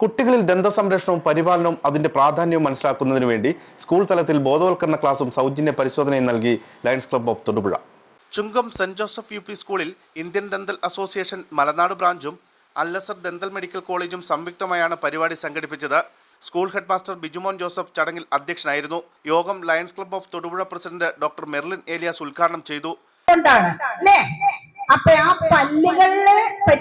കുട്ടികളിൽ ദന്ത സംരക്ഷണവും പരിപാലനവും അതിന്റെ പ്രാധാന്യവും മനസ്സിലാക്കുന്നതിന് വേണ്ടി സ്കൂൾ തലത്തിൽ ബോധവൽക്കരണ ക്ലാസും സൗജന്യ പരിശോധനയും നൽകി Lions club of Thodupuzha. Chungam Saint Joseph U P സ്കൂളിൽ ഇന്ത്യൻ ദന്തൽ അസോസിയേഷൻ മലനാട് ബ്രാഞ്ചും അല്ലസർ ദന്തൽ മെഡിക്കൽ കോളേജും സംയുക്തമായാണ് പരിപാടി സംഘടിപ്പിച്ചത്. School head master Bijumon Joseph ചടങ്ങിൽ അധ്യക്ഷനായിരുന്നു. യോഗം Lions club of Thodupuzha president doctor Merlin Elias ഉദ്ഘാടനം ചെയ്തു. അപ്പൊ ആ പല്ലുകളെ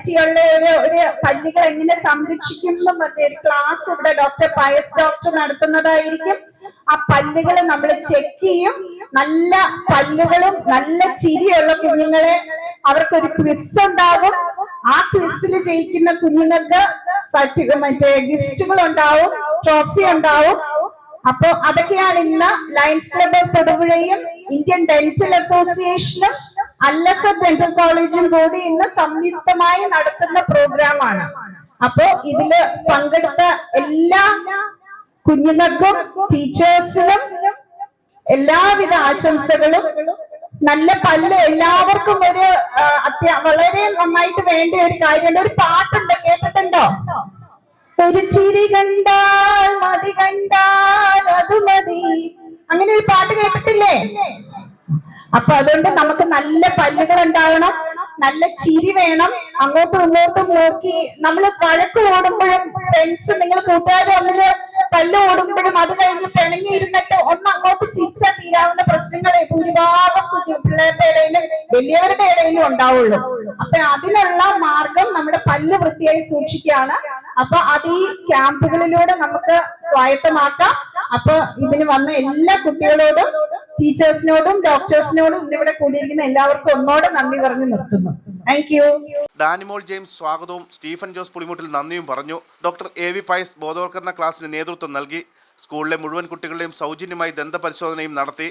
പറ്റിയുള്ള ഒരു ഒരു പല്ലുകൾ എങ്ങനെ സംരക്ഷിക്കും എന്നൊക്കെ ഒരു ക്ലാസ് ഇവിടെ ഡോക്ടർ പയസ് ഡോക്ടർ നടത്തുന്നതായിരിക്കും. ആ പല്ലുകൾ നമ്മൾ ചെക്ക് ചെയ്യും. നല്ല പല്ലുകളും നല്ല ചിരിയുള്ള കുഞ്ഞുങ്ങളെ അവർക്കൊരു ക്വിസ് ഉണ്ടാകും. ആ ക്വിസിൽ ജയിക്കുന്ന കുഞ്ഞുങ്ങൾക്ക് സർട്ടിഫിക്കറ്റ് മറ്റേ ഗിഫ്റ്റുകൾ ഉണ്ടാവും ട്രോഫി ഉണ്ടാവും. അപ്പൊ അതൊക്കെയാണ് ഇന്ന് ലയൻസ് ക്ലബ് തൊടുപുഴയും ഇന്ത്യൻ ഡെന്റൽ അസോസിയേഷനും അല്ലസർ ഡെന്റൽ കോളേജും കൂടി ഇന്ന് സംയുക്തമായി നടത്തുന്ന പ്രോഗ്രാമാണ് അപ്പോ ഇതിൽ പങ്കെടുത്ത എല്ലാ കുഞ്ഞുങ്ങൾക്കും ടീച്ചേഴ്സിനും എല്ലാവിധ ആശംസകളും. നല്ല പല്ല് എല്ലാവർക്കും ഒരു വളരെ നന്നായിട്ട് വേണ്ട ഒരു കാര്യമുണ്ട്. ഒരു പാട്ടുണ്ട് കേട്ടിട്ടുണ്ടോ? ഒരു ചിരി കണ്ടാൽ മതി കണ്ടാൽ അത് മതി അങ്ങനെ ഒരു പാട്ട് കേട്ടിട്ടില്ലേ അപ്പൊ അതുകൊണ്ട് നമുക്ക് നല്ല പല്ലുകൾ ഉണ്ടാവണം നല്ല ചിരി വേണം. അങ്ങോട്ടും ഇങ്ങോട്ടും നോക്കി. നമ്മൾ വഴക്ക് ഓടുമ്പോഴും ഫ്രണ്ട്സ് നിങ്ങൾ കൂട്ടുകാർ തമ്മിൽ പല്ല് ഓടുമ്പോഴും അത് കഴിഞ്ഞ് പിണങ്ങിയിരുന്നിട്ട് ഒന്ന് അങ്ങോട്ട് ചിരിച്ചാൽ തീരാവുന്ന പ്രശ്നങ്ങളെ ഭൂരിഭാഗം പിള്ളേരുടെ ഇടയിലും വലിയവരുടെ ഇടയിലും ഉണ്ടാവുള്ളൂ. അപ്പൊ അതിനുള്ള മാർഗം നമ്മുടെ പല്ല് വൃത്തിയായി സൂക്ഷിക്കുകയാണ്. അപ്പൊ അത് ഈ ക്യാമ്പുകളിലൂടെ നമുക്ക് സ്വായത്തമാക്കാം. അപ്പൊ ഇതിന് വന്ന എല്ലാ കുട്ടികളോടും ടീച്ചേഴ്സിനോടും ഡോക്ടേഴ്സിനോടും ഇന്നിവിടെ കൂടിയിരിക്കുന്ന എല്ലാവർക്കും ഒന്നോടെ നന്ദി പറഞ്ഞു നിർത്തുന്നു. താങ്ക് യു ഡാനിമോൾ ജെയിംസ് സ്വാഗതവും. സ്റ്റീഫൻ ജോസ് പുളിമുട്ടിൽ നന്ദിയും പറഞ്ഞു. ഡോക്ടർ എ വി പയസ് ബോധവൽക്കരണ ക്ലാസ്സിന് നേതൃത്വം നൽകി. സ്കൂളിലെ മുഴുവൻ കുട്ടികളുടെയും സൗജന്യമായി ദന്തപരിശോധനയും നടത്തി.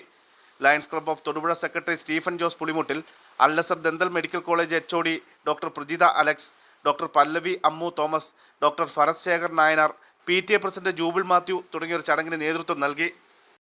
Lions club of Thodupuzha secretary Stephen Jose Pulimuttil Al Azhar dental medical college H O D doctor Prajitha Alex doctor Pallavi Ammu Thomas doctor Faras Shekhar Nayanar P T A president Jubil Mathew തുടങ്ങിയവർ ചടങ്ങിന് നേതൃത്വം നൽകി.